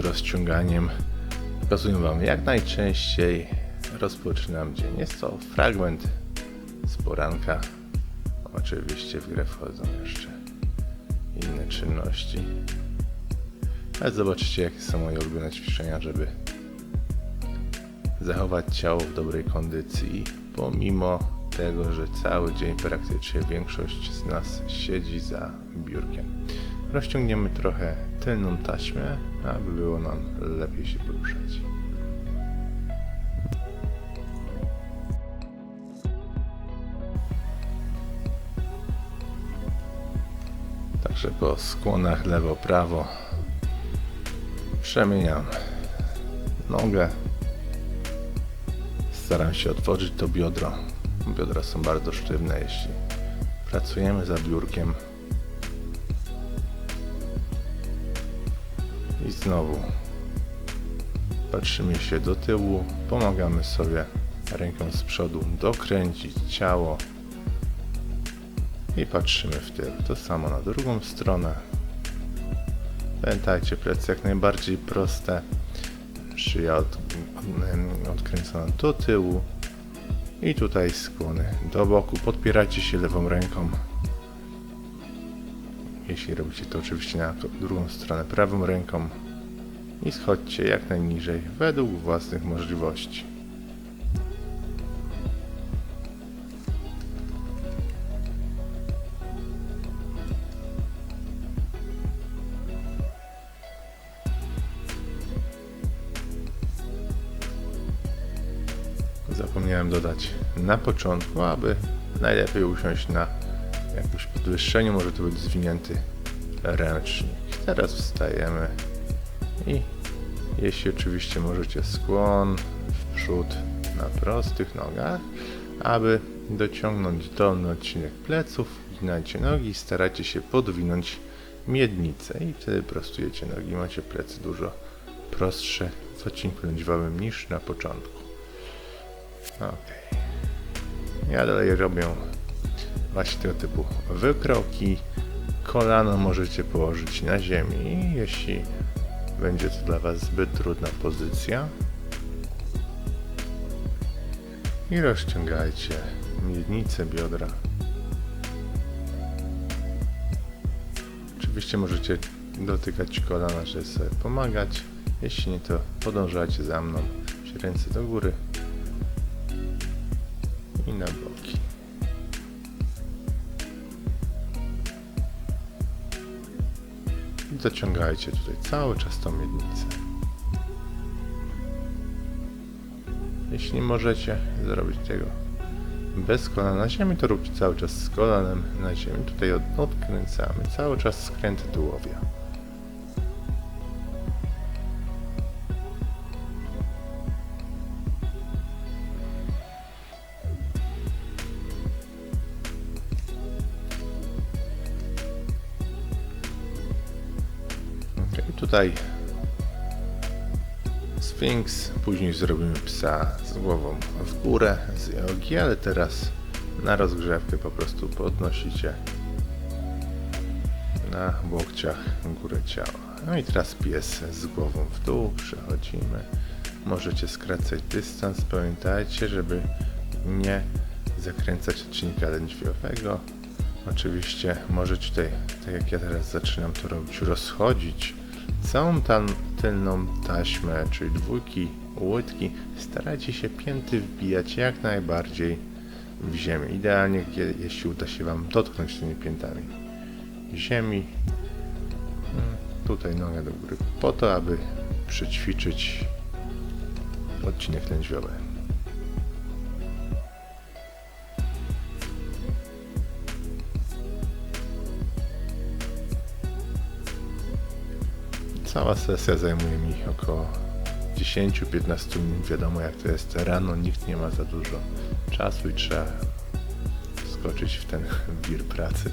Rozciąganiem. Pokazuję Wam jak najczęściej rozpoczynam dzień. Jest to fragment z poranka. Oczywiście w grę wchodzą jeszcze inne czynności. Ale zobaczcie jakie są moje ulubione ćwiczenia, żeby zachować ciało w dobrej kondycji pomimo tego, że cały dzień praktycznie większość z nas siedzi za biurkiem. Rozciągniemy trochę tylną taśmę, aby było nam lepiej się poruszać. Także po skłonach lewo-prawo przemieniam nogę. Staram się otworzyć to biodro. Biodra są bardzo sztywne, jeśli pracujemy za biurkiem. Znowu patrzymy się do tyłu, pomagamy sobie ręką z przodu dokręcić ciało i patrzymy w tył. To samo na drugą stronę. Pamiętajcie, plecy jak najbardziej proste. Szyja od, od, odkręcona do tyłu. I tutaj skłony do boku. Podpierajcie się lewą ręką. Jeśli robicie to oczywiście na drugą stronę prawą ręką. I schodźcie jak najniżej według własnych możliwości. Zapomniałem dodać na początku, aby najlepiej usiąść na jakimś podwyższeniu, może to być zwinięty ręcznik. Teraz wstajemy i jeśli oczywiście możecie skłon w przód na prostych nogach, aby dociągnąć dolny odcinek pleców, ginajcie nogi i starajcie się podwinąć miednicę i wtedy prostujecie nogi. Macie plecy dużo prostsze w odcinku lędźwiowym niż na początku. Okej. Ja dalej robię właśnie tego typu wykroki. Kolano możecie położyć na ziemi, jeśli będzie to dla Was zbyt trudna pozycja. I rozciągajcie miednicę biodra. Oczywiście możecie dotykać kolana, żeby sobie pomagać. Jeśli nie, to podążajcie za mną. Ręce do góry, i na boki. I Zaciągajcie tutaj cały czas tą miednicę. Jeśli nie możecie zrobić tego bez kolana na ziemi, to róbcie cały czas z kolanem na ziemi. Tutaj od- odkręcamy cały czas skręty tułowia. Tutaj Sphinx, później zrobimy psa z głową w górę z jogi, ale teraz na rozgrzewkę po prostu podnosicie na łokciach górę ciała. No i teraz pies z głową w dół, przechodzimy. Możecie skracać dystans, pamiętajcie, żeby nie zakręcać odcinka lędźwiowego. Oczywiście możecie tutaj, tak jak ja teraz zaczynam to robić, rozchodzić całą tam tylną taśmę, czyli dwójki, łydki. Starajcie się pięty wbijać jak najbardziej w ziemię. Idealnie, jeśli uda się Wam dotknąć tymi piętami ziemi. Mm, Tutaj nogę do góry, po to, aby przećwiczyć odcinek lędźwiowy. Cała sesja zajmuje mi około 10-15 minut. Wiadomo jak to jest rano, nikt nie ma za dużo czasu i trzeba skoczyć w ten wir pracy.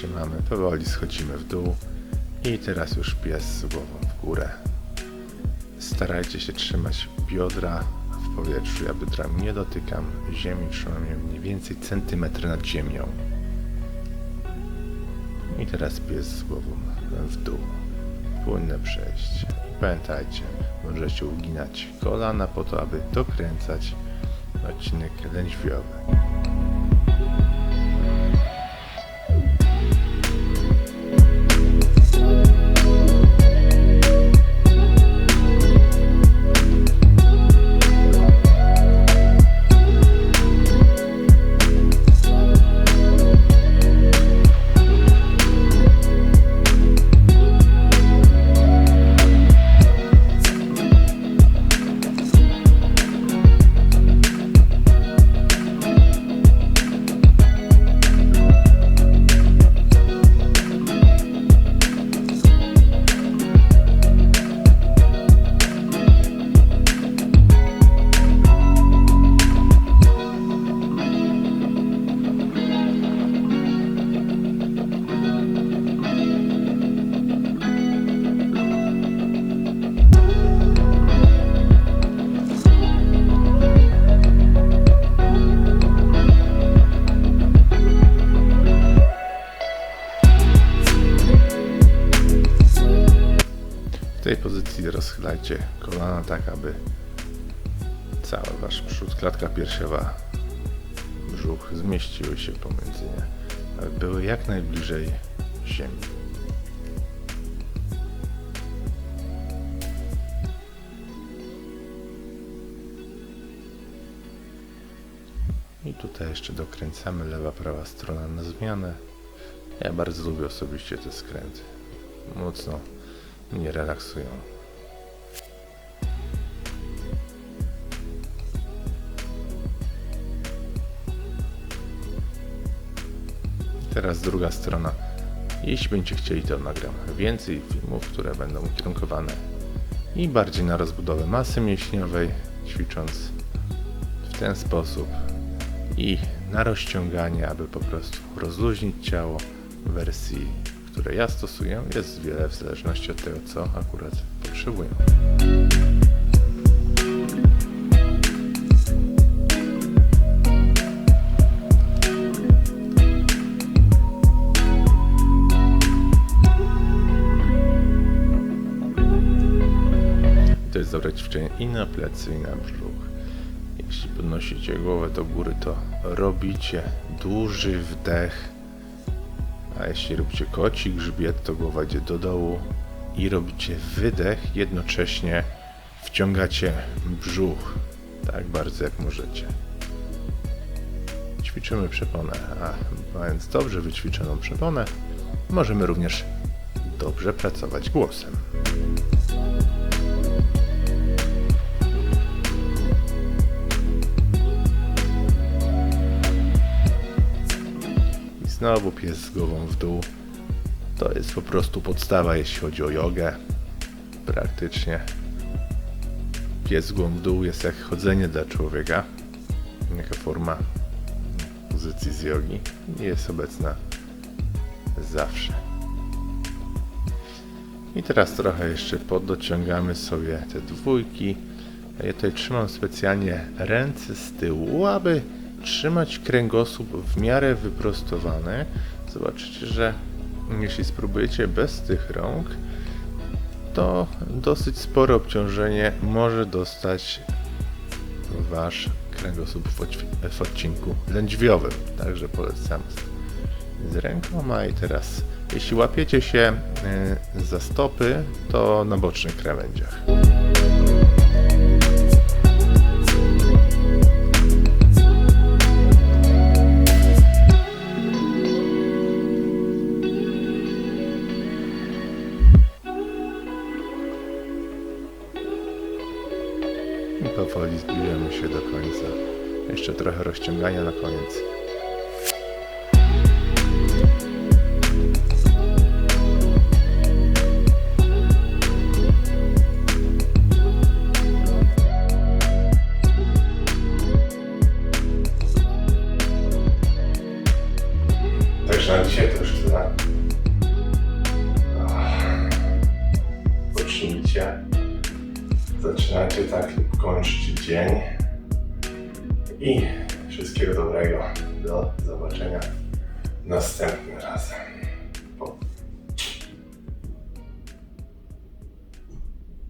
Trzymamy, powoli schodzimy w dół i teraz już pies z głową w górę. Starajcie się trzymać biodra w powietrzu. Ja biodrami nie dotykam ziemi, trzymam je mniej więcej centymetr nad ziemią. I teraz pies z głową w dół. Płynne przejście. Pamiętajcie, możecie uginać kolana po to, aby dokręcać odcinek lędźwiowy. Tej pozycji rozchylajcie kolana tak, aby cały wasz przód, klatka piersiowa, brzuch zmieściły się pomiędzy nie, aby były jak najbliżej ziemi. I tutaj jeszcze dokręcamy lewa, prawa strona na zmianę. Ja bardzo lubię osobiście te skręty. Mocno mnie relaksują. Teraz druga strona. Jeśli będziecie chcieli, to nagram więcej filmów, które będą ukierunkowane i bardziej na rozbudowę masy mięśniowej, ćwicząc w ten sposób i na rozciąganie, aby po prostu rozluźnić ciało w wersji, której ja stosuję. Jest wiele w zależności od tego, co akurat potrzebuję. To jest dobre ćwiczenie i na plecy, i na brzuch. Jeśli podnosicie głowę do góry, to robicie duży wdech, a jeśli robicie koci grzbiet, to głowa idzie do dołu i robicie wydech, jednocześnie wciągacie brzuch tak bardzo jak możecie. Ćwiczymy przeponę, a mając dobrze wyćwiczoną przeponę, możemy również dobrze pracować głosem. Znowu pies z głową w dół. To jest po prostu podstawa, jeśli chodzi o jogę. Praktycznie. Pies z głową w dół jest jak chodzenie dla człowieka. Jaka forma pozycji z jogi. Jest obecna zawsze. I teraz trochę jeszcze poddociągamy sobie te dwójki. Ja tutaj trzymam specjalnie ręce z tyłu, aby trzymać kręgosłup w miarę wyprostowany. Zobaczycie, że jeśli spróbujecie bez tych rąk, to dosyć spore obciążenie może dostać wasz kręgosłup w, odci- w odcinku lędźwiowym. Także polecam z, z rękoma i teraz jeśli łapiecie się y, za stopy, to na bocznych krawędziach. Powoli zbliżamy się do końca. Jeszcze trochę rozciągania na koniec. Także już. Zaczynajcie tak lub kończcie dzień. I wszystkiego dobrego. Do zobaczenia następnym razem.